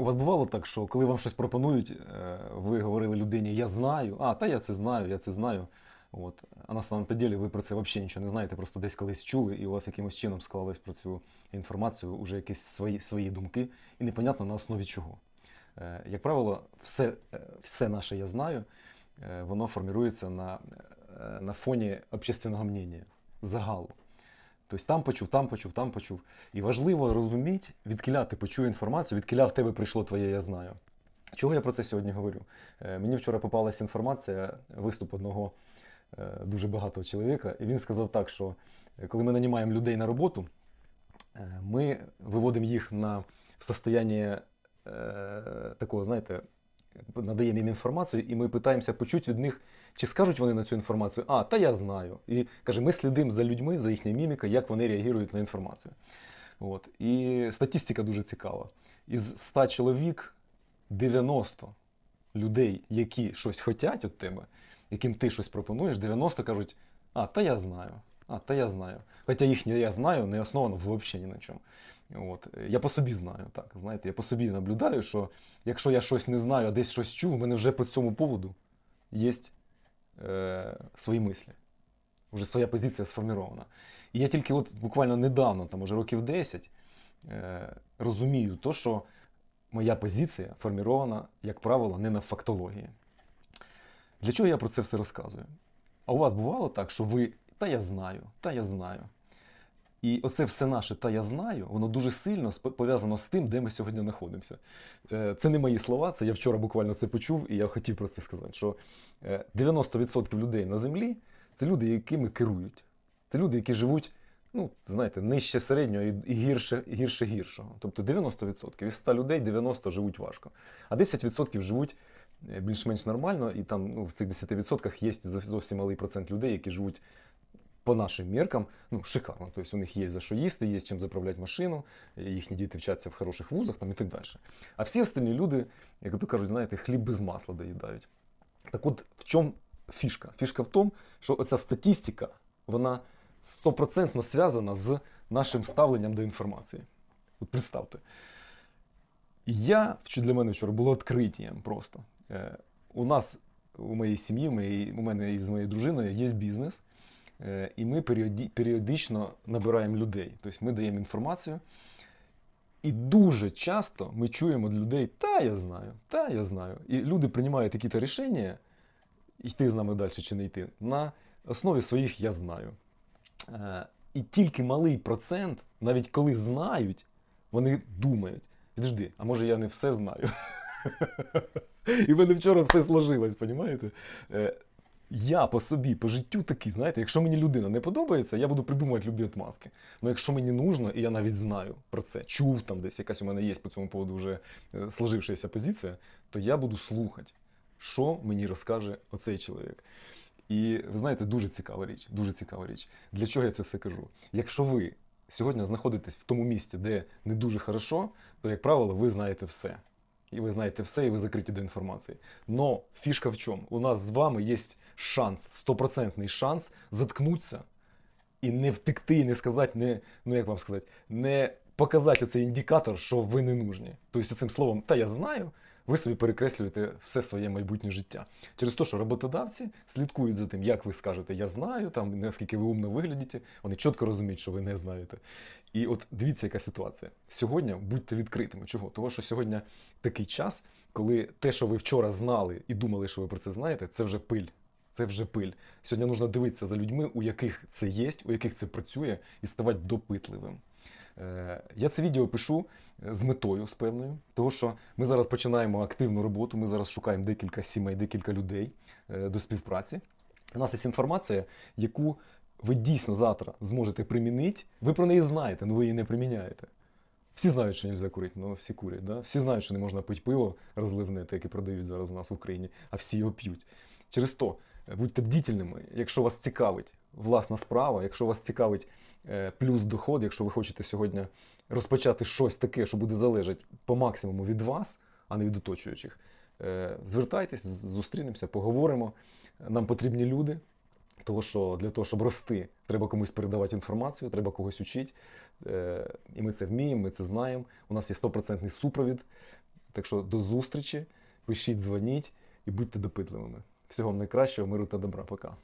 У вас бувало так, що коли вам щось пропонують, е, ви говорили людині Я знаю, а та я це знаю, я це знаю. От. А на самом деле ви про це взагалі нічого не знаєте, просто десь колись чули, і у вас якимось чином склались про цю інформацію вже якісь свої, свої думки, і непонятно на основі чого. Е, Як правило, все, е, все наше я знаю, воно формірується на, на фоні общественного мнення, загалу. Тобто там почув, там почув, там почув. І важливо розуміти, відкіля ти почув інформацію, відкіля в тебе прийшло твоє я знаю. Чого я про це сьогодні говорю? Е, Мені вчора попалася інформація, виступ одного е, дуже багатого чоловіка, і він сказав так, що е, коли ми нанімаємо людей на роботу, ми виводимо їх на в состояние е, такого, знаєте, надаємо їм інформацію, і ми питаємося почути від них, чи скажуть вони на цю інформацію, а, та я знаю. І каже, ми слідимо за людьми, за їхньою мімікою, як вони реагують на інформацію. От. І статистика дуже цікава. Із 100 чоловік 90 людей, які щось хочуть від тебе, яким ти щось пропонуєш, 90 кажуть, а, та я знаю. А, та я знаю. Хоча їхнє я знаю не основано взагалі ні на чому. От. Я по собі знаю, так, знаєте, я по собі наблюдаю, що якщо я щось не знаю, а десь щось чув, в мене вже по цьому поводу є е, свої мислі. Вже своя позиція сформірована. І я тільки от буквально недавно, там уже років 10, е, розумію то, що моя позиція формірована, як правило, не на фактології. Для чого я про це все розказую? А у вас бувало так, що ви та я знаю, та я знаю. І оце все наше та я знаю, воно дуже сильно пов'язано з тим, де ми сьогодні знаходимося. Е, Це не мої слова, це я вчора буквально це почув, і я хотів про це сказати. Що е, 90% людей на землі це люди, якими керують. Це люди, які живуть, ну, знаєте, нижче середнього і і гірше, гірше гіршого. Тобто 90%. Із 100 людей 90 живуть важко. А 10% живуть е, більш-менш нормально, і там ну, в цих 10% є зовсім малий процент людей, які живуть по нашим міркам, ну, шикарно. Тобто у них є за що їсти, є чим заправляти машину, їхні діти вчаться в хороших вузах там, і так далі. А всі остальні люди, як то кажуть, знаєте, хліб без масла доїдають. Так от в чому фішка? Фішка в тому, що оця статистика, вона стопроцентно зв'язана з нашим ставленням до інформації. От представте. Я, для мене вчора було відкриттям просто. Е, у нас, у моїй сім'ї, у, мене із моєю дружиною є бізнес, і ми періодично набираємо людей. Тобто ми даємо інформацію. І дуже часто ми чуємо від людей, та я знаю, та я знаю. І люди приймають якісь рішення, йти з нами далі чи не йти, на основі своїх я знаю. Е, І тільки малий процент, навіть коли знають, вони думають: підожди, а може я не все знаю? І в мене вчора все сложилось, розумієте? Я по собі, по життю такий, знаєте, якщо мені людина не подобається, я буду придумувати любі отмазки. Ну якщо мені нужно, і я навіть знаю про це, чув там десь якась у мене є по цьому поводу вже е, сложившаяся позиція, то я буду слухати, що мені розкаже оцей чоловік. І ви знаєте, дуже цікава річ, дуже цікава річ. Для чого я це все кажу? Якщо ви сьогодні знаходитесь в тому місці, де не дуже хорошо, то, як правило, ви знаєте все. І ви знаєте все, і ви закриті до інформації. Но фішка в чому? У нас з вами є шанс, стопроцентний шанс заткнутися і не втекти, і не сказати, не, ну як вам сказати, не показати цей індикатор, що ви не нужні. Тобто цим словом, та я знаю, ви собі перекреслюєте все своє майбутнє життя. Через те, що роботодавці слідкують за тим, як ви скажете Я знаю, там наскільки ви умно виглядите, вони чітко розуміють, що ви не знаєте. І от дивіться, яка ситуація. Сьогодні будьте відкритими. Чого? Тому що сьогодні такий час, коли те, що ви вчора знали і думали, що ви про це знаєте, це вже пиль. Це вже пиль. Сьогодні потрібно дивитися за людьми, у яких це є, у яких це працює, і ставати допитливим. Е, Я це відео пишу е, з метою з певною, тому що ми зараз починаємо активну роботу. Ми зараз шукаємо декілька сімей, декілька людей е, до співпраці. У нас є інформація, яку ви дійсно завтра зможете примінити. Ви про неї знаєте, але ви її не приміняєте. Всі знають, що не можна курити, але всі курять. Да? Всі знають, що не можна пити пиво розливне, те, яке продають зараз у нас в Україні, а всі його п'ють. Через то будьте бдительними, якщо вас цікавить власна справа, якщо вас цікавить е, плюс доход, якщо ви хочете сьогодні розпочати щось таке, що буде залежати по максимуму від вас, а не від оточуючих, е, звертайтесь, зустрінемося, поговоримо. Нам потрібні люди. Тому що для того, щоб рости, треба комусь передавати інформацію, треба когось учити. Е, І ми це вміємо, ми це знаємо. У нас є стопроцентний супровід. Так що до зустрічі, пишіть, дзвоніть і будьте допитливими. Всього найкращого, миру та добра. Пока.